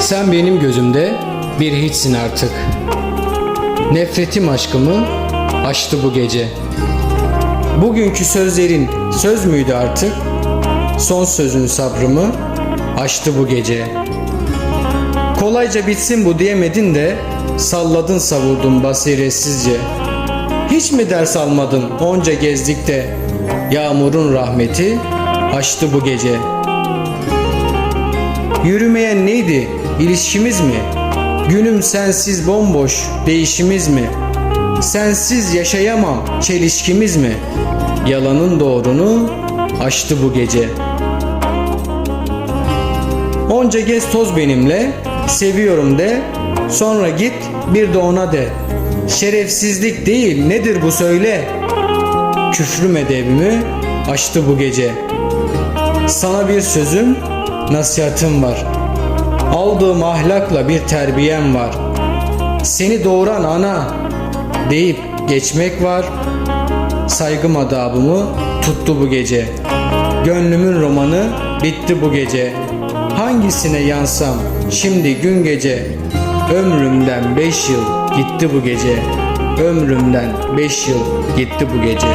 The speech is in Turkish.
Sen benim gözümde bir hiçsin artık. Nefretim aşkımı aştı bu gece. Bugünkü sözlerin söz müydü artık? Son sözün sabrımı aştı bu gece. Kolayca bitsin bu diyemedin de salladın savurdun basiretsizce. Hiç mi ders almadın onca gezdikte yağmurun rahmeti aştı bu gece. Yürümeyen neydi ilişkimiz mi? Günüm sensiz bomboş değişimiz mi? Sensiz yaşayamam çelişkimiz mi? Yalanın doğrunu aştı bu gece. Onca gez toz benimle, seviyorum de, sonra git bir de ona de. Şerefsizlik değil nedir bu söyle. Küfrüm edebimi aştı bu gece. Sana bir sözüm, nasihatim var. Aldığım ahlakla bir terbiyem var. Seni doğuran ana deyip geçmek var. Saygım adabımı tuttu bu gece. Gönlümün romanı bitti bu gece. Hangisine yansam şimdi gün gece. Ömrümden beş yıl gitti bu gece. Ömrümden beş yıl gitti bu gece.